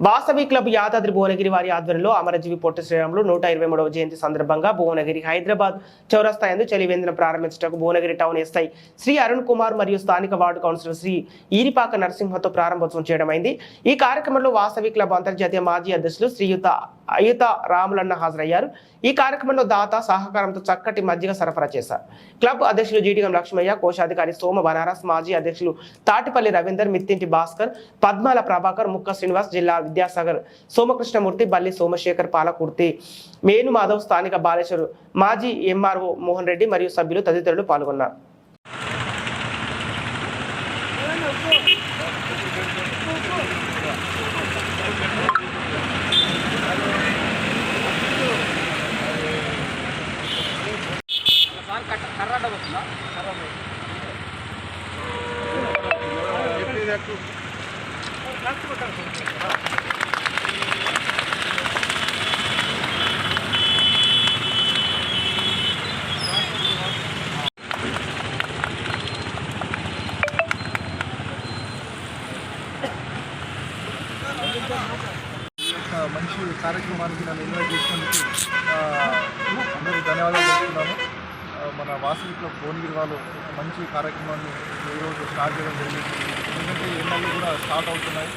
Vasavi club Yadadri Bhuvanagiri వారి ఆధ్వర్యంలో అమరజీవి పొట్టి శ్రీరాములు నూట ఇరవై మూడవ జయంతి సందర్భంగా భువనగిరి హైదరాబాద్ చౌరస్తా ఎందు చలివేంద్రం ప్రారంభించటకు భువనగిరి టౌన్ ఎస్ఐ శ్రీ అరుణ్ కుమార్ మరియు స్థానిక వార్డు కౌన్సిలర్ శ్రీ ఈరిపాక నరసింహతో ప్రారంభోత్సవం చేయడమైంది. ఈ కార్యక్రమంలో వాసవి క్లబ్ అంతర్జాతీయ మాజీ అధ్యక్షులు శ్రీయుత అయుత రాములన్న హాజరయ్యారు. ఈ కార్యక్రమంలో దాత సహకారంతో చక్కటి మజ్జిగ సరఫరా చేశారు. క్లబ్ అధ్యక్షులు జీడిగం లక్ష్మయ్య కోశాధికారి సోమ బనారస్ మాజీ అధ్యక్షులు తాటిపల్లి రవీందర్ మిత్తింటి భాస్కర్ పద్మాల ప్రభాకర్ ముక్క శ్రీనివాస్ జిల్లా విద్యాసాగర్ సోమకృష్ణమూర్తి బల్లి సోమశేఖర్ పాలకుర్తి మేను మాధవ్ స్థానిక బాలేశ్వర్ మాజీ ఎంఆర్ఓ మోహన్ రెడ్డి మరియు సభ్యులు తదితరులు పాల్గొన్నారు. ఈ యొక్క మంచి కార్యక్రమానికి నన్ను ఇన్వైట్ చేసినందుకు అందరికీ ధన్యవాదాలు చెప్తున్నాను. మన వాసవి క్లబ్ భువనగిరి వాళ్ళు మంచి కార్యక్రమాన్ని ఈరోజు స్టార్ట్ చేయడం జరిగింది. ఎందుకంటే ఎన్నో కూడా స్టార్ట్ అవుతున్నాయి.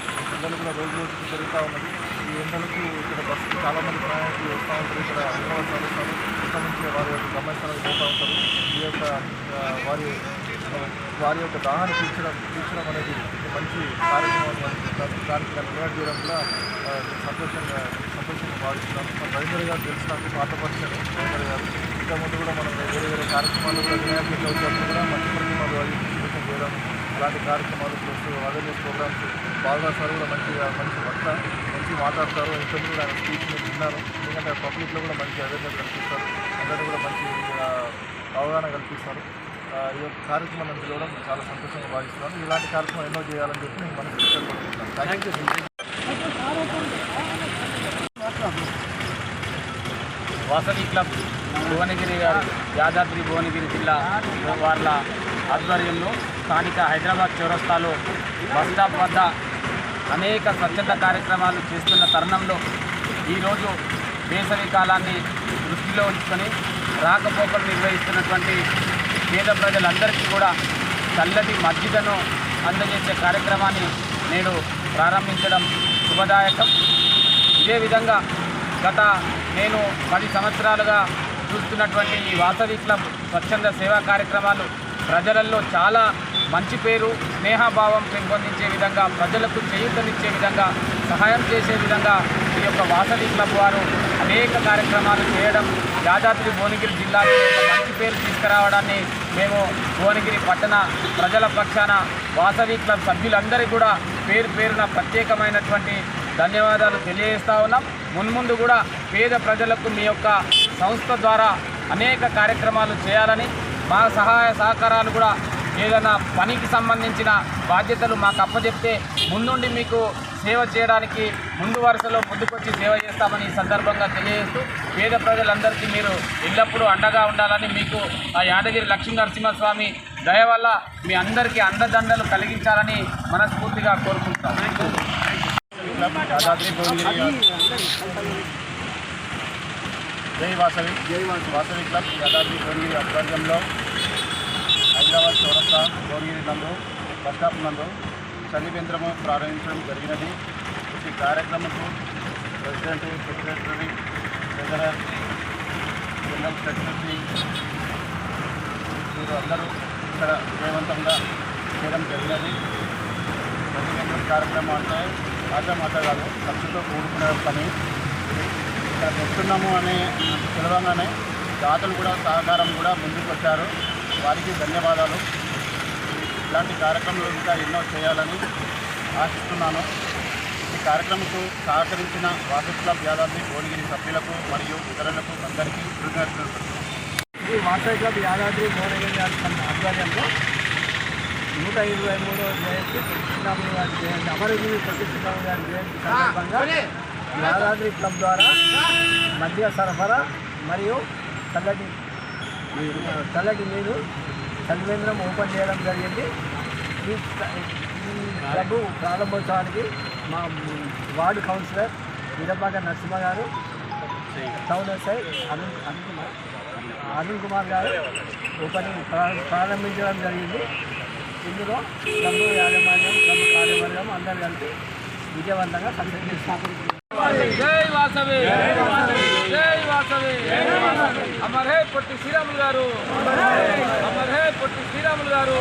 ఎండలు కూడా రోజు రోజుకి పెరుగుతూ ఉన్నది ఈ ఎండలకు ఇక్కడ బస్సులు చాలామంది ప్రయాణికులు వస్తూ ఉంటారు. ఇక్కడ హైదరాబాద్ వస్తారు. ఇక్కడ నుంచి వారి యొక్క గమనించడానికి పోతూ ఉంటారు. ఈ యొక్క వారి వారి యొక్క దాహాన్ని తీర్చడం తీర్చడం అనేది మంచి కార్యక్రమం దానికి నన్ను చేయడం కూడా సంతోషంగా సంతోషంగా భావిస్తున్నాం మన రవీంద్ర గారు తెలిసి పాతపరిచారు రవీంద్ర గారు. ఇంకా ముందు కూడా మనం వేరే వేరే కార్యక్రమాలు కూడా వినాయక చవితి కూడా మంచి ప్రతిమలు అవి చేయడం అలాంటి కార్యక్రమాలు ప్లస్ అవేర్నెస్ ప్రోగ్రామ్స్ బాగా సార్ కూడా మంచిగా మంచి వక్త మంచి మాట్లాడతారు. ఇంతకు కూడా ఆయన స్పీచ్ నేను విన్నాను ఎందుకంటే పబ్లిక్లో కూడా మంచి అవేర్నెస్ కల్పిస్తారు. అందరినీ కూడా మంచి అవగాహన కల్పిస్తారు. ఈ యొక్క కార్యక్రమం నన్ను పిలవడం చాలా సంతోషంగా భావిస్తున్నాను. ఇలాంటి కార్యక్రమం ఎన్నో చేయాలని చెప్పి నేను మనసు కోరుకుంటున్నాను. Thank you Vasavi club Bhuvanagiri గారు యాదాద్రి భువనగిరి జిల్లా వాళ్ళ ఆధ్వర్యంలో స్థానిక హైదరాబాద్ చౌరస్తాలో బస్ స్టాప్ వద్ద అనేక స్వచ్ఛత కార్యక్రమాలు చేస్తున్న తరుణంలో ఈరోజు వేసవి కాలాన్ని దృష్టిలో ఉంచుకొని రాకపోకలు నిర్వహిస్తున్నటువంటి పేద ప్రజలందరికీ కూడా చల్లటి మజ్జిగను అందజేసే కార్యక్రమాన్ని నేడు ప్రారంభించడం శుభదాయకం. ఇదే విధంగా గత నేను పది సంవత్సరాలుగా చూస్తున్నటువంటి ఈ వాసవి క్లబ్ స్వచ్ఛంద సేవా కార్యక్రమాలు ప్రజలలో చాలా మంచి పేరు స్నేహభావం పెంపొందించే విధంగా ప్రజలకు చేయూతనిచ్చే విధంగా సహాయం చేసే విధంగా ఈ యొక్క వాసవి క్లబ్ వారు అనేక కార్యక్రమాలు చేయడం యాదాద్రి భువనగిరి జిల్లాకి మంచి పేరు తీసుకురావడాన్ని మేము భువనగిరి పట్టణ ప్రజల పక్షాన వాసవి క్లబ్ సభ్యులందరికీ కూడా పేరు పేరున ప్రత్యేకమైనటువంటి ధన్యవాదాలు తెలియజేస్తా ఉన్నాం. మున్ముందు కూడా పేద ప్రజలకు మీ యొక్క సంస్థ ద్వారా అనేక కార్యక్రమాలు చేయాలని మా సహాయ సహకారాలు కూడా ఏదైనా పనికి సంబంధించిన బాధ్యతలు మాకు అప్పచెప్తే ముందుండి మీకు సేవ చేయడానికి ముందు వరుసలో ముందుకొచ్చి సేవ చేస్తామని ఈ సందర్భంగా తెలియజేస్తూ పేద ప్రజలందరికీ మీరు ఎల్లప్పుడూ అండగా ఉండాలని మీకు ఆ యాదగిరి లక్ష్మీ నరసింహస్వామి దయ వల్ల మీ అందరికీ అండదండలు కలిగించాలని మనస్ఫూర్తిగా కోరుకుంటాం. జై వాసవి. జై వాసవి క్లబ్ యాదాద్రి భువనగిరి ఆధ్వర్యంలో హైదరాబాద్ చౌరస్తా భువనగిరి నందు బస్ స్టాప్ నందు చలిపేంద్రము ప్రారంభించడం జరిగినది. ఈ కార్యక్రమంకు president secretary treasurer general secretary మీరు అందరూ ఇక్కడ విజయవంతంగా చేయడం జరిగినది. ప్రతి కార్యక్రమం అంటే ఆటమాట ఖర్చుతో కూడుకునే పని. ఇక్కడ పెడుతున్నాము అనే తెలవగానే దాతలు కూడా సహకారం కూడా ముందుకు వచ్చారు వారికి ధన్యవాదాలు. ఇలాంటి కార్యక్రమాలు ఇంకా ఎన్నో చేయాలని ఆశిస్తున్నాను. ఈ కార్యక్రమంకు సహకరించిన వాసవి క్లబ్ యాదాద్రి భువనగిరి సభ్యులకు మరియు ఇతరులకు అందరికీ కృతజ్ఞతలు ఈ వాసవి క్లబ్ యాదాద్రి భువనగిరి ఆధ్వర్యంలో నూట ఇరవై మూడవ జయంతి. శ్రీరాములు గారి జయంతి అమరజీవి పొట్టి గారి జయంతి సందర్భంగా యాదాద్రి క్లబ్ ద్వారా మద్య సరఫరా మరియు చల్లటి చల్లటి నీరు చలివేంద్రం ఓపెన్ చేయడం జరిగింది. ఈ క్లబ్ ప్రారంభోత్సవానికి మా వార్డు కౌన్సిలర్ వీరబాగ నరసింహ గారు టౌన్ ఎస్ఐ అరుణ్ అరుణ్ కుమార్ అరుణ్ కుమార్ గారు ఓపెనింగ్ ప్రారంభించడం జరిగింది. ఇందులో క్లబ్ యాజమాన్యం క్లబ్ కార్యవర్గం అందరు కలిపి విజయవంతంగా సక్సెస్ జై వాసవి జై వాసవి. అమర్ హే పొట్టి శ్రీరాములు గారు. అమర్ హే. పొట్టి శ్రీరాములు గారు.